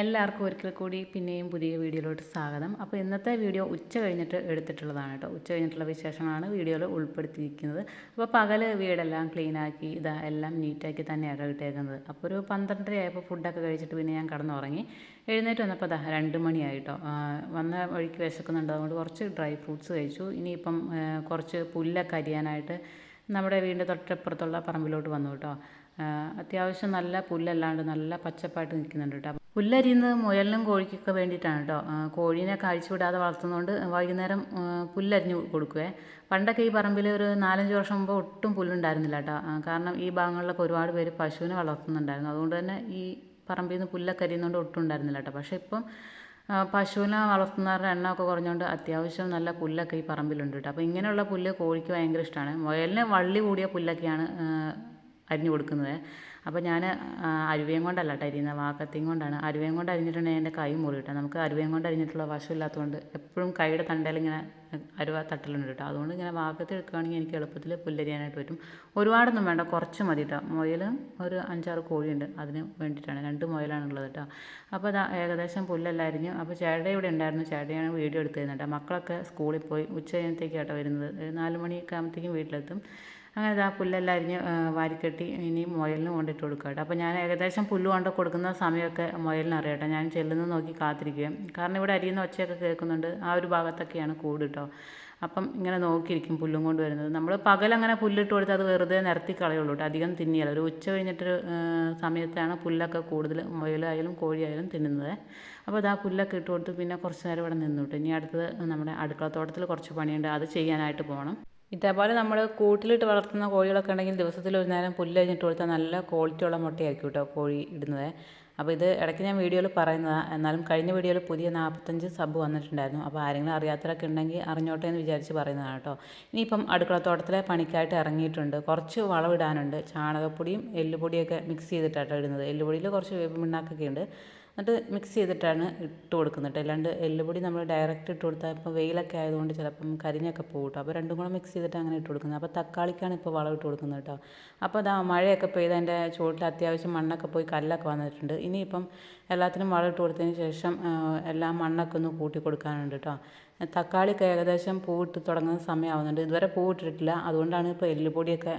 എല്ലാവർക്കും ഒരിക്കൽ കൂടി പിന്നെയും പുതിയ വീഡിയോയിലോട്ട് സ്വാഗതം. അപ്പോൾ ഇന്നത്തെ വീഡിയോ ഉച്ച കഴിഞ്ഞിട്ട് എടുത്തിട്ടുള്ളതാണ് കേട്ടോ. ഉച്ച കഴിഞ്ഞിട്ടുള്ള വിശേഷങ്ങളാണ് വീഡിയോയിൽ ഉൾപ്പെടുത്തിയിരിക്കുന്നത്. അപ്പോൾ പകൽ വീടെല്ലാം ക്ലീനാക്കി ഇതാ എല്ലാം നീറ്റാക്കി തന്നെയാണ് ഇട്ടേക്കുന്നത്. അപ്പോൾ ഒരു പന്ത്രണ്ടര ആയപ്പോൾ ഫുഡൊക്കെ കഴിച്ചിട്ട് പിന്നെ ഞാൻ കടന്നുറങ്ങി. എഴുന്നേറ്റ് വന്നപ്പോൾ അതാ രണ്ട് മണിയായിട്ടോ വന്ന വഴിക്ക് വിശക്കുന്നുണ്ട്. അതുകൊണ്ട് കുറച്ച് ഡ്രൈ ഫ്രൂട്ട്സ് കഴിച്ചു. ഇനിയിപ്പം കുറച്ച് പുല്ലൊക്കെ അരിയാനായിട്ട് നമ്മുടെ വീടിന്റെ തൊട്ടപ്പുറത്തുള്ള പറമ്പിലോട്ട് വന്നു കേട്ടോ. അത്യാവശ്യം നല്ല പുല്ലല്ലാണ്ട് നല്ല പച്ചപ്പായിട്ട് നിൽക്കുന്നുണ്ട് കേട്ടോ. പുല്ലരിയുന്നത് മുയലിനും കോഴിക്കൊക്കെ വേണ്ടിയിട്ടാണ് കേട്ടോ. കോഴീനെ കാഴ്ച വിടാതെ വളർത്തുന്നതുകൊണ്ട് വൈകുന്നേരം പുല്ലരിഞ്ഞു കൊടുക്കുവേ. പണ്ടൊക്കെ ഈ പറമ്പിൽ ഒരു നാലഞ്ച് വർഷം മുമ്പ് ഒട്ടും പുല്ലുണ്ടായിരുന്നില്ല കേട്ടോ. കാരണം ഈ ഭാഗങ്ങളിലൊക്കെ ഒരുപാട് പേര് പശുവിനെ വളർത്തുന്നുണ്ടായിരുന്നു. അതുകൊണ്ട് തന്നെ ഈ പറമ്പിൽ നിന്ന് പുല്ലൊക്കെ അരിയുന്നതുകൊണ്ട് ഒട്ടും ഉണ്ടായിരുന്നില്ല കേട്ടോ. പക്ഷേ ഇപ്പം പശുവിനെ വളർത്തുന്നവരുടെ എണ്ണമൊക്കെ കുറഞ്ഞുകൊണ്ട് അത്യാവശ്യം നല്ല പുല്ലൊക്കെ ഈ പറമ്പിലുണ്ട് കേട്ടോ. അപ്പോൾ ഇങ്ങനെയുള്ള പുല്ല് കോഴിക്ക് ഭയങ്കര ഇഷ്ടമാണ്. മുയലിന് വള്ളി കൂടിയ പുല്ലൊക്കെയാണ് അരിഞ്ഞു കൊടുക്കുന്നത്. അപ്പോൾ ഞാൻ അരുവയും കൊണ്ടല്ല കേട്ടോ അരിയുന്നത് വാക്കത്തിയും കൊണ്ടാണ്. അരുവയും കൊണ്ട് അരിഞ്ഞിട്ടുണ്ടെങ്കിൽ എന്റെ കൈ മുറി കിട്ടാം നമുക്ക് അരുവയും കൊണ്ട് അരിഞ്ഞിട്ടുള്ള വശമില്ലാത്തതുകൊണ്ട് എപ്പോഴും കൈയുടെ തണ്ടയിൽ ഇങ്ങനെ അരുവ തട്ടലുണ്ട് കേട്ടോ അതുകൊണ്ട് ഇങ്ങനെ വാക്കത്തി എടുക്കുകയാണെങ്കിൽ എനിക്ക് എളുപ്പത്തിൽ പുല്ലരിയാനായിട്ട് പറ്റും. ഒരുപാടൊന്നും വേണ്ട കുറച്ച് മതി കേട്ടോ മുയലും ഒരു അഞ്ചാറ് കോഴിയുണ്ട് അതിന് വേണ്ടിയിട്ടാണ് രണ്ട് മുയലാണുള്ളത് കേട്ടോ അപ്പോൾ അത് ഏകദേശം പുല്ലെല്ലാം അരിഞ്ഞു അപ്പോൾ ചേട്ട ഇവിടെ ഉണ്ടായിരുന്നു. ചേട്ടയാണ് വീഡിയോ എടുത്തു കേട്ടോ മക്കളൊക്കെ സ്കൂളിൽ പോയി ഉച്ച കഴിഞ്ഞത്തേക്ക് കേട്ടോ വരുന്നത് നാല് മണിയൊക്കെ ആകുമ്പോഴത്തേക്കും വീട്ടിലെത്തും. അങ്ങനെ ഇതാ പുല്ലെല്ലാം അരിഞ്ഞ് ആ, വാരിക്കെട്ടി ഇനി മുയലിന് കൊണ്ടിട്ട് കൊടുക്കുക കേട്ടോ. അപ്പോൾ ഞാൻ ഏകദേശം പുല്ല് കൊണ്ട് കൊടുക്കുന്ന സമയമൊക്കെ മുയലിന് അറിയാം ഞാൻ ചെല്ലുന്നത് നോക്കി കാത്തിരിക്കുകയും. കാരണം ഇവിടെ അരിയുന്ന ഒച്ചയൊക്കെ കേൾക്കുന്നുണ്ട്. ആ ഒരു ഭാഗത്തൊക്കെയാണ് കൂട് കേട്ടോ. അപ്പം ഇങ്ങനെ നോക്കിയിരിക്കും പുല്ലും കൊണ്ട് വരുന്നത്. നമ്മൾ പകലങ്ങനെ പുല്ലിട്ട് കൊടുത്ത് അത് വെറുതെ നിരത്തി കളയുള്ളൂ കേട്ടോ. അധികം തിന്നിയല്ല ഒരു ഉച്ച കഴിഞ്ഞിട്ടൊരു സമയത്താണ് പുല്ലൊക്കെ കൂടുതൽ മുയലായാലും കോഴിയായാലും തിന്നുന്നത്. അപ്പോൾ അത് ആ പുല്ലൊക്കെ ഇട്ട് കൊടുത്ത് പിന്നെ കുറച്ച് നേരം ഇവിടെ നിന്നു കേട്ടോ. ഇനി അടുത്തത് നമ്മുടെ അടുക്കളത്തോട്ടത്തിൽ കുറച്ച് പണിയുണ്ട്. അത് ചെയ്യാനായിട്ട് പോകണം. ഇതേപോലെ നമ്മൾ കൂട്ടിലിട്ട് വളർത്തുന്ന കോഴികളൊക്കെ ഉണ്ടെങ്കിൽ ദിവസത്തിൽ ഒരു നേരം പുല്ല് കഴിഞ്ഞിട്ട് കൊടുത്താൽ നല്ല ക്വാളിറ്റിയുള്ള മുട്ടയായിരിക്കും കേട്ടോ കോഴി ഇടുന്നത്. അപ്പോൾ ഇത് ഇടയ്ക്ക് ഞാൻ വീഡിയോയിൽ പറയുന്നതാണ് എന്നാലും കഴിഞ്ഞ വീഡിയോയിൽ പുതിയ നാൽപ്പത്തഞ്ച് സബ് വന്നിട്ടുണ്ടായിരുന്നു. അപ്പോൾ ആരെങ്കിലും അറിയാത്തവരൊക്കെ ഉണ്ടെങ്കിൽ അറിഞ്ഞോട്ടെ എന്ന് വിചാരിച്ച് പറയുന്നതാണ് കേട്ടോ ഇനിയിപ്പം അടുക്കളത്തോട്ടത്തിലെ പണിക്കായിട്ട് ഇറങ്ങിയിട്ടുണ്ട്. കുറച്ച് വളവിടാനുണ്ട്. ചാണകപ്പൊടിയും എല്ലുപൊടിയൊക്കെ മിക്സ് ചെയ്തിട്ടാണ് ഇടുന്നത്. എല്ലുപൊടിയിൽ കുറച്ച് വേപ്പ് മിണ്ണാക്കൊക്കെ ഉണ്ട് എന്നിട്ട് മിക്സ് ചെയ്തിട്ടാണ് ഇട്ട് കൊടുക്കുന്നത് അല്ലാണ്ട് എല്ലുപൊടി നമ്മൾ ഡയറക്റ്റ് ഇട്ട് കൊടുത്താൽ ഇപ്പോൾ വെയിലൊക്കെ ആയതുകൊണ്ട് ചിലപ്പം കരിഞ്ഞൊക്കെ പോകും കേട്ടോ അപ്പോൾ രണ്ടും കൂടെ മിക്സ് ചെയ്തിട്ട് അങ്ങനെ ഇട്ട് കൊടുക്കുന്നത്. അപ്പോൾ തക്കാളിക്കാണ് ഇപ്പോൾ വളം ഇട്ട് കൊടുക്കുന്നത് കേട്ടോ അപ്പോൾ അതാ മഴയൊക്കെ പെയ്ത് അതിന്റെ ചുവട്ടിൽ അത്യാവശ്യം മണ്ണൊക്കെ പോയി കല്ലൊക്കെ വന്നിട്ടുണ്ട്. ഇനിയിപ്പം എല്ലാത്തിനും വളം ഇട്ട് കൊടുത്തതിന് ശേഷം എല്ലാം മണ്ണൊക്കെ ഒന്ന് കൂട്ടി കൊടുക്കാനുണ്ട് കേട്ടോ തക്കാളിക്ക് ഏകദേശം പൂവിട്ട് തുടങ്ങുന്ന സമയമാവുന്നുണ്ട്. ഇതുവരെ പൂവിട്ടിട്ടില്ല അതുകൊണ്ടാണ് ഇപ്പോൾ എല്ലുപൊടിയൊക്കെ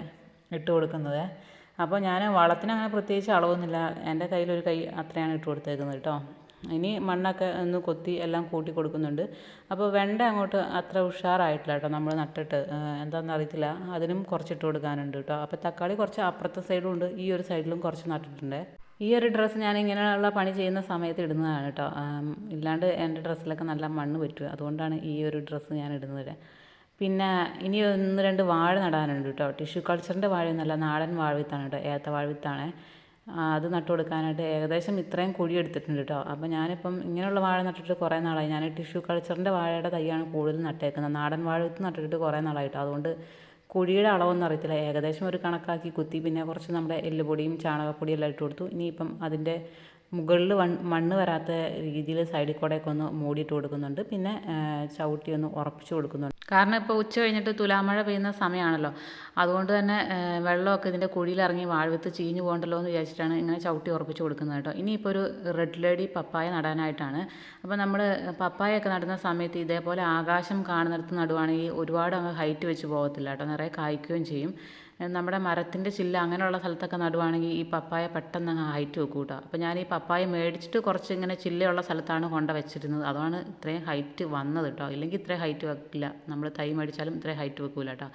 ഇട്ട് കൊടുക്കുന്നത്. അപ്പോൾ ഞാൻ വളത്തിന് അങ്ങനെ പ്രത്യേകിച്ച് അളവൊന്നുമില്ല. എന്റെ കയ്യിലൊരു കൈ അത്രയാണ് ഇട്ട് കൊടുത്തേക്കുന്നത് കേട്ടോ ഇനി മണ്ണൊക്കെ ഒന്ന് കൊത്തി എല്ലാം കൂട്ടി കൊടുക്കുന്നുണ്ട്. അപ്പോൾ വെണ്ട അങ്ങോട്ട് അത്ര ഉഷാറായിട്ടില്ല കേട്ടോ നമ്മൾ നട്ടിട്ട്. എന്താണെന്ന് അറിയത്തില്ല. അതിനും കുറച്ച് ഇട്ട് കൊടുക്കാനുണ്ട് കേട്ടോ അപ്പോൾ തക്കാളി കുറച്ച് അപ്പുറത്തെ സൈഡും ഉണ്ട്. ഈ ഒരു സൈഡിലും കുറച്ച് നട്ടിട്ടുണ്ട്. ഈ ഒരു ഡ്രസ്സ് ഞാൻ ഇങ്ങനെയുള്ള പണി ചെയ്യുന്ന സമയത്ത് ഇടുന്നതാണ് കേട്ടോ ഇല്ലാണ്ട് എന്റെ ഡ്രസ്സിലൊക്കെ നല്ല മണ്ണ് പറ്റുക. അതുകൊണ്ടാണ് ഈ ഒരു ഡ്രസ്സ് ഞാൻ ഇടുന്നത്. പിന്നെ ഇനി ഒന്ന് രണ്ട് വാഴ നടാനുണ്ട് കേട്ടോ. ടിഷ്യൂ കൾച്ചറിന്റെ വാഴയൊന്നുമല്ല നാടൻ വാഴവിത്താണ് കേട്ടോ ഏത്ത വാഴവിത്താണ്. അത് നട്ടു കൊടുക്കാനായിട്ട് ഏകദേശം ഇത്രയും കുഴി എടുത്തിട്ടുണ്ട് കേട്ടോ. അപ്പോൾ ഞാനിപ്പം ഇങ്ങനെയുള്ള വാഴ നട്ടിട്ട് കുറേ നാളായി. ഞാൻ ടിഷ്യൂ കൾച്ചറിന്റെ വാഴയുടെ തൈയാണ് കൂടുതൽ നട്ടേക്കുന്നത്. നാടൻ വാഴവിത്ത് നട്ടിട്ട് കുറേ നാളായിട്ടോ. അതുകൊണ്ട് കുഴിയുടെ അളവൊന്നും അറിയത്തില്ല. ഏകദേശം ഒരു കണക്കാക്കി കുത്തി പിന്നെ കുറച്ച് നമ്മുടെ എല്ലുപൊടിയും ചാണകപ്പൊടിയും എല്ലാം ഇട്ട് കൊടുത്തു. ഇനിയിപ്പം അതിന്റെ മുകളിൽ മണ്ണ് വരാത്ത രീതിയിൽ സൈഡിൽ കൂടെയൊക്കെ ഒന്ന് മൂടിയിട്ട് കൊടുക്കുന്നുണ്ട്. പിന്നെ ചവിട്ടി ഒന്ന് ഉറപ്പിച്ച് കൊടുക്കുന്നുണ്ട്. കാരണം ഇപ്പോൾ ഉച്ച കഴിഞ്ഞിട്ട് തുലാമഴ പെയ്യുന്ന സമയമാണല്ലോ അതുകൊണ്ട് തന്നെ വെള്ളമൊക്കെ ഇതിന്റെ കുഴിയിലിറങ്ങി വാഴവിത്ത് ചീഞ്ഞു പോകണ്ടല്ലോ എന്ന് വിചാരിച്ചിട്ടാണ് ഇങ്ങനെ ചവിട്ടി ഉറപ്പിച്ച് കൊടുക്കുന്നത് കേട്ടോ. ഇനിയിപ്പോൾ ഒരു റെഡ് ലേഡി പപ്പായ നടാനായിട്ടാണ്. അപ്പോൾ നമ്മൾ പപ്പായൊക്കെ നടുന്ന സമയത്ത് ഇതേപോലെ ആകാശം കാണുന്നിടത്ത് നടുവാണെങ്കിൽ ഒരുപാട് അങ്ങ് ഹൈറ്റ് വെച്ച് പോകത്തില്ല കേട്ടോ. നിറയെ കായ്ക്കുകയും ചെയ്യും. നമ്മുടെ മരത്തിന്റെ ചില്ല അങ്ങനെയുള്ള സ്ഥലത്തൊക്കെ നടുവാണെങ്കിൽ ഈ പപ്പായ പെട്ടെന്ന് അങ്ങ് ഹൈറ്റ് വെക്കും കേട്ടോ. അപ്പോൾ ഞാൻ ഈ പപ്പായ മേടിച്ചിട്ട് കുറച്ച് ഇങ്ങനെ ചില്ലയുള്ള സ്ഥലത്താണ് കൊണ്ട വെച്ചിരുന്നത്. അതാണ് ഇത്രയും ഹൈറ്റ് വന്നത് കേട്ടോ. ഇല്ലെങ്കിൽ ഇത്രയും ഹൈറ്റ് വെക്കില്ല. നമ്മൾ തൈ മേടിച്ചാലും ഇത്രയും ഹൈറ്റ് വെക്കില്ല കേട്ടോ.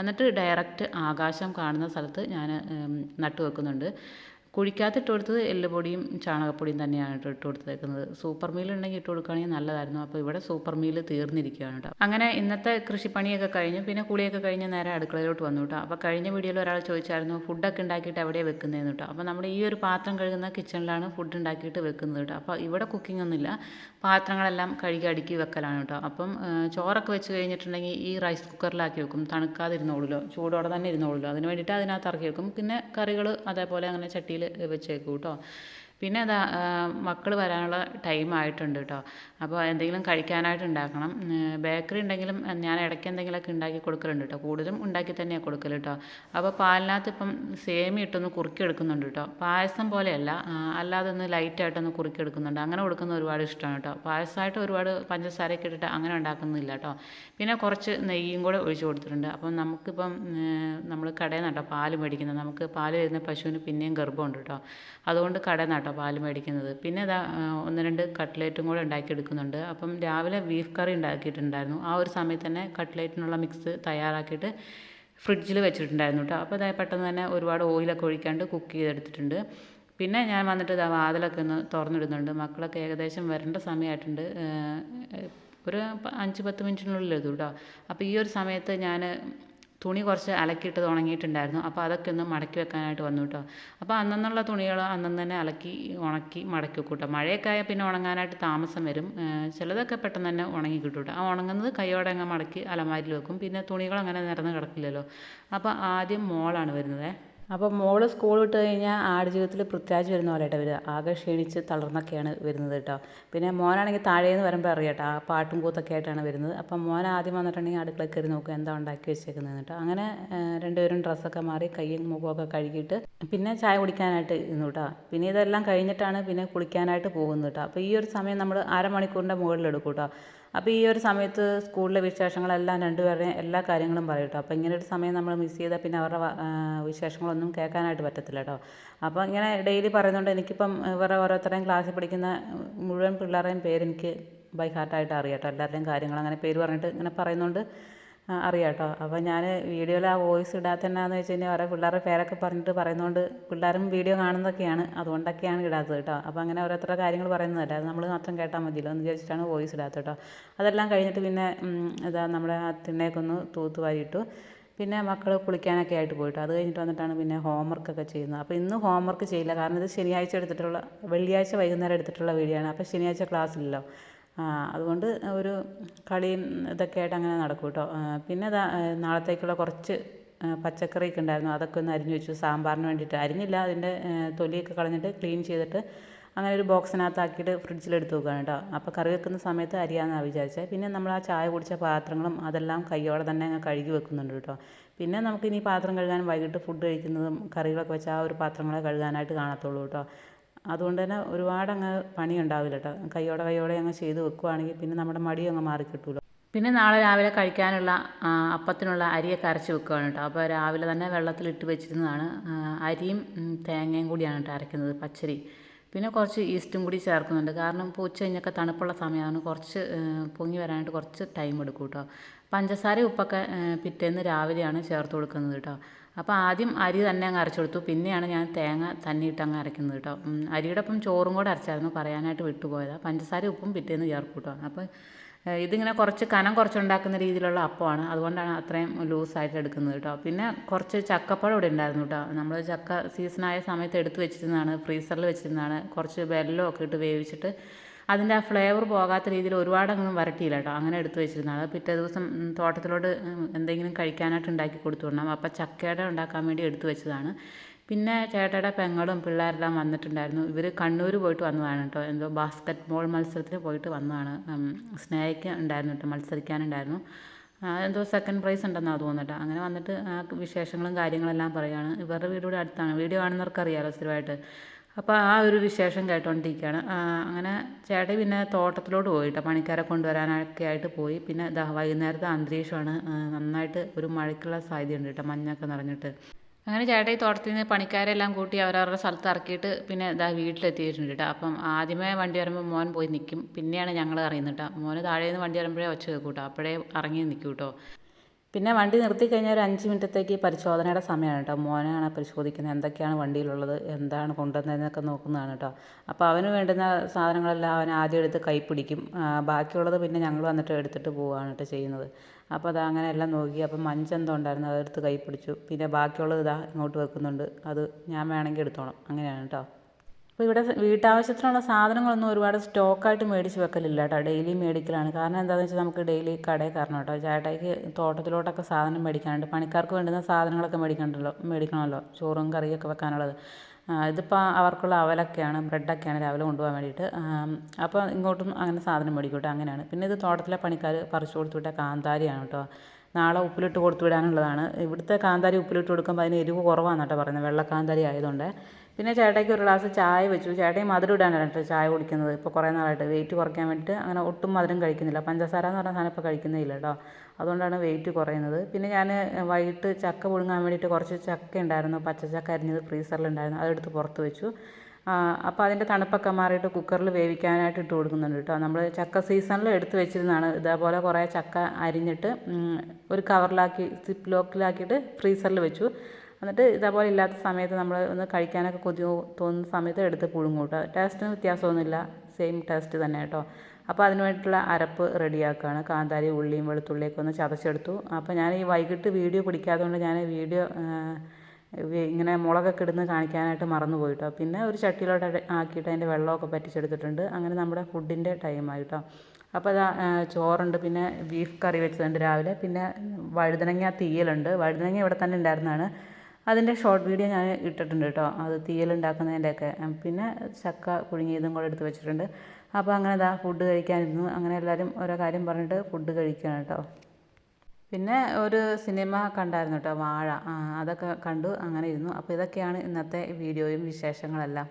എന്നിട്ട് ഡയറക്റ്റ് ആകാശം കാണുന്ന സ്ഥലത്ത് ഞാൻ നട്ടു വെക്കുന്നുണ്ട്. കുഴിക്കകത്ത് കൊടുത്തത് എല്ലുപൊടിയും ചാണകപ്പൊടിയും തന്നെയാണ് കേട്ടോ ഇട്ട് കൊടുത്തേക്കുന്നത് സൂപ്പർ മീൽ ഉണ്ടെങ്കിൽ ഇട്ട് കൊടുക്കുകയാണെങ്കിൽ നല്ലതായിരുന്നു. അപ്പോൾ ഇവിടെ സൂപ്പർ മീൽ തീർന്നിരിക്കുകയാണ് കേട്ടോ. അങ്ങനെ ഇന്നത്തെ കൃഷിപ്പണിയൊക്കെ കഴിഞ്ഞു. പിന്നെ കുളിയൊക്കെ കഴിഞ്ഞ് നേരെ അടുക്കളയിലോട്ട് വന്നു കേട്ടോ. അപ്പോൾ കഴിഞ്ഞ വീഡിയോയിൽ ഒരാൾ ചോദിച്ചായിരുന്നു ഫുഡൊക്കെ ഉണ്ടാക്കിയിട്ട് എവിടെയാണ് വെക്കുന്നതെന്ന് കേട്ടോ? അപ്പോൾ നമ്മൾ ഈ ഒരു പാത്രം കഴുകുന്ന കിച്ചണിലാണ് ഫുഡ് ഉണ്ടാക്കിയിട്ട് വെക്കുന്നത് കേട്ടോ. അപ്പോൾ ഇവിടെ കുക്കിംഗ് ഒന്നുമില്ല പാത്രങ്ങളെല്ലാം കഴുകി അടുക്കി വെക്കലാണ് കേട്ടോ. അപ്പം ചോറൊക്കെ വെച്ച് കഴിഞ്ഞിട്ടുണ്ടെങ്കിൽ ഈ റൈസ് കുക്കറിലാക്കി വെക്കും. തണുക്കാതിരുന്നോളൂല്ലോ ചൂടോടെ തന്നെ ഇരുന്നോളൂല്ലോ അതിന് വേണ്ടിയിട്ട് അതിനകത്ത് ഇറക്കി വെക്കും. പിന്നെ കറികൾ അതേപോലെ അങ്ങനെ ചട്ടിയിൽ വെച്ചേക്കും കേട്ടോ പിന്നെ അതാ മക്കൾ വരാനുള്ള ടൈം ആയിട്ടുണ്ട് കേട്ടോ അപ്പോൾ എന്തെങ്കിലും കഴിക്കാനായിട്ട് ഉണ്ടാക്കണം. ബേക്കറി ഉണ്ടെങ്കിലും ഞാൻ ഇടയ്ക്ക് എന്തെങ്കിലുമൊക്കെ ഉണ്ടാക്കി കൊടുക്കലുണ്ട് കേട്ടോ കൂടുതലും ഉണ്ടാക്കി തന്നെയാണ് കൊടുക്കൽ കേട്ടോ അപ്പോൾ പാലിനകത്ത് ഇപ്പം സേമി ഇട്ടൊന്ന് കുറുക്കി എടുക്കുന്നുണ്ട് കേട്ടോ പായസം പോലെയല്ല അല്ലാതെ ഒന്ന് ലൈറ്റായിട്ടൊന്ന് കുറുക്കി എടുക്കുന്നുണ്ട്. അങ്ങനെ കൊടുക്കുന്ന ഒരുപാട് ഇഷ്ടമാണ് കേട്ടോ പായസമായിട്ട് ഒരുപാട് പഞ്ചസാരയൊക്കെ ഇട്ടിട്ട് അങ്ങനെ ഉണ്ടാക്കുന്നില്ല കേട്ടോ പിന്നെ കുറച്ച് നെയ്യും കൂടെ ഒഴിച്ചു കൊടുത്തിട്ടുണ്ട്. അപ്പം നമുക്കിപ്പം നമ്മൾ കടയിൽ നിന്നാട്ടോ പാൽ മേടിക്കുന്നത്. നമുക്ക് പാൽ വരുന്ന പശുവിന് പിന്നെയും ഗർഭമുണ്ട് കേട്ടോ അതുകൊണ്ട് കടയിൽ നിന്നാട്ടോ പാൽ മേടിക്കുന്നത്. പിന്നെ ഇതാ ഒന്ന് രണ്ട് കട്ട്ലേറ്റും കൂടെ ഉണ്ടാക്കിയെടുക്കുന്നുണ്ട്. അപ്പം രാവിലെ ബീഫ് കറി ഉണ്ടാക്കിയിട്ടുണ്ടായിരുന്നു. ആ ഒരു സമയത്ത് തന്നെ കട്ട്ലേറ്റിനുള്ള മിക്സ് തയ്യാറാക്കിയിട്ട് ഫ്രിഡ്ജിൽ വെച്ചിട്ടുണ്ടായിരുന്നു കേട്ടോ. അപ്പോൾ അതായത് പെട്ടെന്ന് തന്നെ ഒരുപാട് ഓയിലൊക്കെ ഒഴിക്കാണ്ട് കുക്ക് ചെയ്തെടുത്തിട്ടുണ്ട്. പിന്നെ ഞാൻ വന്നിട്ട് ഇതാ വാതിലൊക്കെ ഒന്ന് തുറന്നിടുന്നുണ്ട്. മക്കളൊക്കെ ഏകദേശം വരേണ്ട സമയമായിട്ടുണ്ട്. ഒരു അഞ്ച് പത്ത് മിനിറ്റിനുള്ളിൽ എത്തും കേട്ടോ. അപ്പോൾ ഈ ഒരു സമയത്ത് ഞാൻ തുണി കുറച്ച് അലക്കിയിട്ട് ഉണങ്ങിയിട്ടുണ്ടായിരുന്നു. അപ്പോൾ അതൊക്കെ ഒന്ന് മടക്കി വെക്കാനായിട്ട് വന്നു കേട്ടോ അപ്പോൾ അന്നെന്നുള്ള തുണികൾ അന്നന്ന് തന്നെ അലക്കി ഉണക്കി മടക്കി കേട്ടോ മഴയൊക്കെ ആയാൽ പിന്നെ ഉണങ്ങാനായിട്ട് താമസം വരും. ചിലതൊക്കെ പെട്ടെന്ന് തന്നെ ഉണങ്ങി കിട്ടും കേട്ടോ ആ ഉണങ്ങുന്നത് കൈയോടെ അങ്ങ് മടക്കി അലമാരിൽ വെക്കും. പിന്നെ തുണികൾ അങ്ങനെ നിരന്ന് കിടക്കില്ലല്ലോ. അപ്പോൾ ആദ്യം മോളാണ് വരുന്നത്. അപ്പോൾ മോൾ സ്കൂൾ വിട്ട് കഴിഞ്ഞാൽ ആടുജീവിതത്തിൽ പൃഥ്വിരാജ് വരുന്ന പോലെ കേട്ടോ വരിക. ആകെ ക്ഷീണിച്ച് തളർന്നൊക്കെയാണ് വരുന്നത് കേട്ടോ. പിന്നെ മോനാണെങ്കിൽ താഴേന്ന് വരുമ്പോൾ അറിയാം കേട്ടോ ആ പാട്ടും കൂത്തൊക്കെ ആയിട്ടാണ് വരുന്നത്. അപ്പം മോൻ ആദ്യം വന്നിട്ടുണ്ടെങ്കിൽ അടുക്കളയിൽ കയറി നോക്കും എന്താ ഉണ്ടാക്കി വെച്ചേക്കുന്നത് കേട്ടോ. അങ്ങനെ രണ്ടുപേരും ഡ്രസ്സൊക്കെ മാറി കയ്യും മുഖമൊക്കെ കഴുകിയിട്ട് പിന്നെ ചായ കുടിക്കാനായിട്ട് ഇരുന്നു കേട്ടോ. പിന്നെ ഇതെല്ലാം കഴിഞ്ഞിട്ടാണ് പിന്നെ കുളിക്കാനായിട്ട് പോകുന്നത് കേട്ടോ. അപ്പോൾ ഈ ഒരു സമയം നമ്മൾ അരമണിക്കൂറിന്റെ മുകളിൽ എടുക്കും കേട്ടോ. അപ്പോൾ ഈ ഒരു സമയത്ത് സ്കൂളിലെ വിശേഷങ്ങളെല്ലാം രണ്ടുപേരുടെയും എല്ലാ കാര്യങ്ങളും പറയും കേട്ടോ. അപ്പോൾ ഇങ്ങനെ ഒരു സമയം നമ്മൾ മിസ് ചെയ്താൽ പിന്നെ അവരുടെ വിശേഷങ്ങളൊന്നും കേൾക്കാനായിട്ട് പറ്റത്തില്ല കേട്ടോ. അപ്പോൾ ഇങ്ങനെ ഡെയിലി പറയുന്നുണ്ട് എനിക്കിപ്പം ഇവരുടെ ഓരോരുത്തരുടെയും ക്ലാസ്സിൽ പഠിക്കുന്ന മുഴുവൻ പിള്ളേരുടെയും പേരെനിക്ക് ബൈ ഹാർട്ടായിട്ട് അറിയാം കേട്ടോ. എല്ലാവരുടെയും കാര്യങ്ങൾ അങ്ങനെ പേര് പറഞ്ഞിട്ട് ഇങ്ങനെ പറയുന്നുണ്ട് ആ, അറിയാം കേട്ടോ അപ്പോൾ ഞാൻ വീഡിയോയിൽ ആ വോയിസ് ഇടാത്ത എന്നാന്ന് വെച്ച് കഴിഞ്ഞാൽ ഓരോ പിള്ളേരുടെ പേരൊക്കെ പറഞ്ഞിട്ട് പറയുന്നതുകൊണ്ട് പിള്ളേരും വീഡിയോ കാണുന്നതൊക്കെയാണ്. അതുകൊണ്ടൊക്കെയാണ് ഇടാത്തത് കേട്ടോ. അപ്പോൾ അങ്ങനെ ഓരോരുത്തരുടെ കാര്യങ്ങൾ പറയുന്നതല്ല. അത് നമ്മൾ മാത്രം കേട്ടാൽ മതിയല്ലോ എന്ന് വിചാരിച്ചിട്ടാണ് വോയിസ് ഇടാത്തത് കേട്ടോ. അതെല്ലാം കഴിഞ്ഞിട്ട് പിന്നെ ഇതാ നമ്മുടെ ആ തിണ്ണയൊക്കെ ഒന്ന് തൂത്ത് വാരിയിട്ടു പിന്നെ മക്കൾ കുളിക്കാനൊക്കെ ആയിട്ട് പോയിട്ട്. അത് കഴിഞ്ഞിട്ട് വന്നിട്ടാണ് പിന്നെ ഹോംവർക്കൊക്കെ ചെയ്യുന്നത്. അപ്പോൾ ഇന്ന് ഹോംവർക്ക് ചെയ്യില്ല. കാരണം ഇത് ശനിയാഴ്ച എടുത്തിട്ടുള്ള വെള്ളിയാഴ്ച വൈകുന്നേരം എടുത്തിട്ടുള്ള വീഡിയോ ആണ്. അപ്പോൾ ശനിയാഴ്ച ക്ലാസ് ഇല്ലല്ലോ ആ, അതുകൊണ്ട് ഒരു കളിയും ഇതൊക്കെ ആയിട്ട് അങ്ങനെ നടക്കും കേട്ടോ. പിന്നെ ദാ, നാളത്തേക്കുള്ള കുറച്ച് പച്ചക്കറിയൊക്കെ ഉണ്ടായിരുന്നു. അതൊക്കെ ഒന്ന് അരിഞ്ഞു വെച്ചു. സാമ്പാറിന് വേണ്ടിയിട്ട് അരിഞ്ഞില്ല. അതിന്റെ തൊലിയൊക്കെ കളഞ്ഞിട്ട് ക്ലീൻ ചെയ്തിട്ട് അങ്ങനെ ഒരു ബോക്സിനകത്താക്കിയിട്ട് ഫ്രിഡ്ജിൽ എടുത്ത് വെക്കുകയാണ് കേട്ടോ. അപ്പോൾ കറി വെക്കുന്ന സമയത്ത് അരിയാമെന്നാണ് വിചാരിച്ചത്. പിന്നെ നമ്മൾ ആ ചായ കുടിച്ച പാത്രങ്ങളും അതെല്ലാം കൈയോടെ തന്നെ അങ്ങ് കഴുകി വെക്കുന്നുണ്ട് കേട്ടോ. പിന്നെ നമുക്ക് ഇനി പാത്രം കഴുകാൻ വൈകിട്ട് ഫുഡ് കഴിക്കുന്നതും കറികളൊക്കെ വെച്ച ആ ഒരു പാത്രങ്ങളെ കഴുകാനായിട്ട് കാണത്തുള്ളൂ കേട്ടോ. അതുകൊണ്ട് തന്നെ ഒരുപാട് അങ്ങ് പണി ഉണ്ടാവില്ല കേട്ടോ കൈയോടെ കൈയോടെ അങ്ങ് ചെയ്ത് വെക്കുവാണെങ്കിൽ പിന്നെ നമ്മുടെ മടിയും അങ്ങ് മാറി കിട്ടുമല്ലോ പിന്നെ നാളെ രാവിലെ കഴിക്കാനുള്ള അപ്പത്തിനുള്ള അരിയൊക്കെ അരച്ച് വെക്കുകയാണ് കേട്ടോ. അപ്പോൾ രാവിലെ തന്നെ വെള്ളത്തിലിട്ട് വെച്ചിരുന്നതാണ്. അരിയും തേങ്ങയും കൂടിയാണ് കേട്ടോ അരയ്ക്കുന്നത് പച്ചരി. പിന്നെ കുറച്ച് ഈസ്റ്റും കൂടി ചേർക്കുന്നുണ്ട്. കാരണം ഇപ്പോൾ ഉച്ച കഴിഞ്ഞൊക്കെ തണുപ്പുള്ള സമയമാണ്. കുറച്ച് പൊങ്ങി വരാനായിട്ട് കുറച്ച് ടൈം എടുക്കും കേട്ടോ. പഞ്ചസാര ഉപ്പൊക്കെ പിറ്റേന്ന് രാവിലെയാണ് ചേർത്ത് കൊടുക്കുന്നത് കേട്ടോ. അപ്പോൾ ആദ്യം അരി തന്നെ അങ്ങ് അരച്ചു കൊടുത്തു. പിന്നെയാണ് ഞാൻ തേങ്ങ തന്നെ ഇട്ട് അങ്ങ് അരയ്ക്കുന്നത് കേട്ടോ. അരിയുടെ ഒപ്പം ചോറും കൂടെ അരച്ചായിരുന്നു പറയാനായിട്ട് വിട്ടുപോയതാണ് പഞ്ചസാര ഉപ്പും പിറ്റേന്ന് ചേർക്കും കേട്ടോ. അപ്പോൾ ഇതിങ്ങനെ കുറച്ച് കനം കുറച്ചുണ്ടാക്കുന്ന രീതിയിലുള്ള അപ്പമാണ്. അതുകൊണ്ടാണ് അത്രയും ലൂസായിട്ട് എടുക്കുന്നത് കേട്ടോ. പിന്നെ കുറച്ച് ചക്കപ്പഴം ഇവിടെ ഉണ്ടായിരുന്നു കേട്ടോ. നമ്മൾ ചക്ക സീസണായ സമയത്ത് എടുത്ത് വെച്ചിരുന്നതാണ് ഫ്രീസറിൽ വെച്ചിരുന്നതാണ്. കുറച്ച് വെല്ലമൊക്കെ ഇട്ട് വേവിച്ചിട്ട് അതിന്റെ ആ ഫ്ലേവർ പോകാത്ത രീതിയിൽ ഒരുപാട് അങ്ങ് വരട്ടിയില്ല കേട്ടോ. അങ്ങനെ എടുത്തു വെച്ചിരുന്നത് പിറ്റേ ദിവസം തോട്ടത്തിലോട്ട് എന്തെങ്കിലും കഴിക്കാനായിട്ട് ഉണ്ടാക്കി കൊടുത്തു വിടണം അപ്പം ചക്കയുടെ ഉണ്ടാക്കാൻ വേണ്ടി എടുത്തു വെച്ചതാണ്. പിന്നെ ചേട്ടയുടെ പെങ്ങളും പിള്ളേരെല്ലാം വന്നിട്ടുണ്ടായിരുന്നു. ഇവർ കണ്ണൂർ പോയിട്ട് വന്നതാണ് കേട്ടോ. എന്തോ ബാസ്ക്കറ്റ് ബോൾ മത്സരത്തിന് പോയിട്ട് വന്നതാണ്. സ്നേഹയ്ക്ക് ഉണ്ടായിരുന്നു കേട്ടോ. മത്സരിക്കാനുണ്ടായിരുന്നു. എന്തോ സെക്കൻഡ് പ്രൈസ് ഉണ്ടെന്നാണ് തോന്നുന്നത് അങ്ങനെ വന്നിട്ട് ആ വിശേഷങ്ങളും കാര്യങ്ങളെല്ലാം പറയുകയാണ് ഇവരുടെ വീട് ഇവിടെ അടുത്താണ്. വീഡിയോ കാണുന്നവർക്ക് അറിയാമല്ലോ സ്ഥിരമായിട്ട്. അപ്പോൾ ആ ഒരു വിശേഷം കേട്ടോണ്ടിരിക്കുകയാണ് അങ്ങനെ ചേട്ടൻ പിന്നെ തോട്ടത്തിലോട്ട് പോയിട്ടോ പണിക്കാരെ കൊണ്ടുവരാനൊക്കെ ആയിട്ട് പോയി. പിന്നെ ദാ വൈകുന്നേരത്തെ അന്തരീക്ഷമാണ്. നന്നായിട്ട് ഒരു മഴയ്ക്കുള്ള സാധ്യതയുണ്ട് കേട്ടോ മഞ്ഞൊക്കെ നിറഞ്ഞിട്ട്. അങ്ങനെ ചേട്ടൻ ഈ തോട്ടത്തിൽ നിന്ന് പണിക്കാരെല്ലാം കൂട്ടി അവരവരുടെ സ്ഥലത്ത് ഇറക്കിയിട്ട് പിന്നെ ഇതാ വീട്ടിലെത്തിയിട്ടുണ്ട് കേട്ടോ. അപ്പം ആദ്യമേ വണ്ടി വരുമ്പോൾ മോൻ പോയി നിൽക്കും പിന്നെയാണ് ഞങ്ങൾ അറിയുന്നത് കേട്ടോ. മോന് താഴെ നിന്ന് വണ്ടി വരുമ്പോഴേ ഒച്ച കേൾക്കും കേട്ടോ. അപ്പോഴേ ഇറങ്ങി നിൽക്കും കേട്ടോ. പിന്നെ വണ്ടി നിർത്തി കഴിഞ്ഞാൽ ഒരു അഞ്ച് മിനിറ്റത്തേക്ക് പരിശോധനയുടെ സമയമാണ് കേട്ടോ. മോനാണ് പരിശോധിക്കുന്നത്. എന്തൊക്കെയാണ് വണ്ടിയിലുള്ളത്? എന്താണ് കൊണ്ടുവന്നതെന്നൊക്കെ നോക്കുന്നതാണ് കേട്ടോ. അപ്പോൾ അവന് വേണ്ടുന്ന സാധനങ്ങളെല്ലാം അവൻ ആദ്യം എടുത്ത് കൈ പിടിക്കും. ബാക്കിയുള്ളത് പിന്നെ ഞങ്ങൾ വന്നിട്ട് എടുത്തിട്ട് പോവുകയാണ് കേട്ടോ ചെയ്യുന്നത്. അപ്പോൾ അത് അങ്ങനെ എല്ലാം നോക്കി. അപ്പം മഞ്ചെന്തോ ഉണ്ടായിരുന്നു അതെടുത്ത് കൈ പിടിച്ചു. പിന്നെ ബാക്കിയുള്ളത് ഇതാ ഇങ്ങോട്ട് വെക്കുന്നുണ്ട്. അത് ഞാൻ വേണമെങ്കിൽ എടുത്തോളാം. അങ്ങനെയാണ് കേട്ടോ. അപ്പോൾ ഇവിടെ വീട്ടാവശ്യത്തിനുള്ള സാധനങ്ങളൊന്നും ഒരുപാട് സ്റ്റോക്കായിട്ട് മേടിച്ച് വെക്കലില്ല കേട്ടോ. ഡെയിലി മേടിക്കലാണ്. കാരണം എന്താണെന്ന് വെച്ചാൽ നമുക്ക് ഡെയിലി കടയിൽ കയറണം കേട്ടോ. ചേട്ടായിക്ക് തോട്ടത്തിലോട്ടൊക്കെ സാധനം മേടിക്കാനുണ്ട്. പണിക്കാർക്ക് വേണ്ടുന്ന സാധനങ്ങളൊക്കെ മേടിക്കണ്ടല്ലോ മേടിക്കണമല്ലോ. ചോറും കറിയൊക്കെ വെക്കാനുള്ളത്. ഇതിപ്പോൾ അവർക്കുള്ള അവലൊക്കെയാണ് ബ്രെഡൊക്കെയാണ് രാവിലെ കൊണ്ടുപോകാൻ വേണ്ടിയിട്ട്. അപ്പോൾ ഇങ്ങോട്ടും അങ്ങനെ സാധനം മേടിക്കൂട്ടോ അങ്ങനെയാണ്. പിന്നെ ഇത് തോട്ടത്തിലെ പണിക്കാർ പറിച്ചു കൊടുത്തു വിട്ട കാന്താരിയാണ് കേട്ടോ. നാളെ ഉപ്പിലിട്ട് കൊടുത്തു വിടാനുള്ളതാണ്. ഇവിടുത്തെ കാന്താരി ഉപ്പിലിട്ട് കൊടുക്കുമ്പോൾ അതിന് എരിവ് കുറവാണെന്നാട്ടോ പറയുന്നത്. വെള്ളക്കാന്താരി ആയതുകൊണ്ട്. പിന്നെ ചേട്ടയ്ക്ക് ഒരു ഗ്ലാസ് ചായ വെച്ചു. ചേട്ടയും മധുരം ഇടാനാണ് കേട്ടോ ചായ കുടിക്കുന്നത്. ഇപ്പോൾ കുറേ നാളായിട്ട് വെയിറ്റ് കുറയ്ക്കാൻ വേണ്ടിയിട്ട് അങ്ങനെ ഒട്ടും മധുരം കഴിക്കുന്നില്ല. പഞ്ചസാര എന്ന് പറഞ്ഞ സാധനം ഇപ്പോൾ കഴിക്കുന്നില്ല കേട്ടോ. അതുകൊണ്ടാണ് വെയിറ്റ് കുറയുന്നത്. പിന്നെ ഞാൻ വൈകിട്ട് ചക്ക പുഴുങ്ങാൻ വേണ്ടിയിട്ട് കുറച്ച് ചക്ക ഉണ്ടായിരുന്നു. പച്ചച്ചക്ക അരിഞ്ഞത് ഫ്രീസറിലുണ്ടായിരുന്നു അതെടുത്ത് പുറത്ത് വെച്ചു. അപ്പോൾ അതിന്റെ തണുപ്പൊക്കെ മാറിയിട്ട് കുക്കറിൽ വേവിക്കാനായിട്ട് ഇട്ട് കൊടുക്കുന്നുണ്ട് കേട്ടോ. നമ്മൾ ചക്ക സീസണിൽ എടുത്ത് വെച്ചിരുന്നതാണ്. ഇതേപോലെ കുറേ ചക്ക അരിഞ്ഞിട്ട് ഒരു കവറിലാക്കി സിപ്പ് ലോക്കിലാക്കിയിട്ട് ഫ്രീസറിൽ വെച്ചു. എന്നിട്ട് ഇതേപോലെ ഇല്ലാത്ത സമയത്ത് നമ്മൾ ഒന്ന് കഴിക്കാനൊക്കെ കൊതി തോന്നുന്ന സമയത്ത് എടുത്ത് പുഴുങ്ങും കേട്ടോ. ടേസ്റ്റിന് വ്യത്യാസമൊന്നുമില്ല. സെയിം ടേസ്റ്റ് തന്നെ കേട്ടോ. അപ്പോൾ അതിന് വേണ്ടിയിട്ടുള്ള അരപ്പ് റെഡിയാക്കുകയാണ്. കാന്താരി ഉള്ളിയും വെളുത്തുള്ളിയൊക്കെ ഒന്ന് ചതച്ചെടുത്തു. അപ്പോൾ ഞാൻ ഈ വൈകിട്ട് വീഡിയോ പിടിക്കാത്തതുകൊണ്ട് ഞാൻ വീഡിയോ ഇങ്ങനെ മുളകൊക്കെ ഇടുന്ന് കാണിക്കാനായിട്ട് മറന്നു പോയിട്ടോ പിന്നെ ഒരു ചട്ടിയിലോട്ട് ആക്കിയിട്ട് അതിന്റെ വെള്ളമൊക്കെ പറ്റിച്ചെടുത്തിട്ടുണ്ട്. അങ്ങനെ നമ്മുടെ ഫുഡിന്റെ ടൈമായി കേട്ടോ. അപ്പോൾ അതാ ചോറുണ്ട് പിന്നെ ബീഫ് കറി വെച്ചതുണ്ട് രാവിലെ. പിന്നെ വഴുതനങ്ങ തീയലുണ്ട്. വഴുതനങ്ങ ഇവിടെ തന്നെ ഉണ്ടായിരുന്നതാണ്. അതിന്റെ ഷോർട്ട് വീഡിയോ ഞാൻ ഇട്ടിട്ടുണ്ട് കേട്ടോ. അത് തീയലുണ്ടാക്കുന്നതിന്റെയൊക്കെ. പിന്നെ ചക്ക പുഴുങ്ങിയതും കൂടെ എടുത്ത് വെച്ചിട്ടുണ്ട്. അപ്പോൾ അങ്ങനെ ഇതാ ഫുഡ് കഴിക്കാനിരുന്നു. അങ്ങനെ എല്ലാവരും ഓരോ കാര്യം പറഞ്ഞിട്ട് ഫുഡ് കഴിക്കുകയാണ് കേട്ടോ. പിന്നെ ഒരു സിനിമ കണ്ടായിരുന്നു കേട്ടോ വാഴ. അതൊക്കെ കണ്ടു അങ്ങനെ ഇരുന്നു. അപ്പോൾ ഇതൊക്കെയാണ് ഇന്നത്തെ വീഡിയോയും വിശേഷങ്ങളെല്ലാം.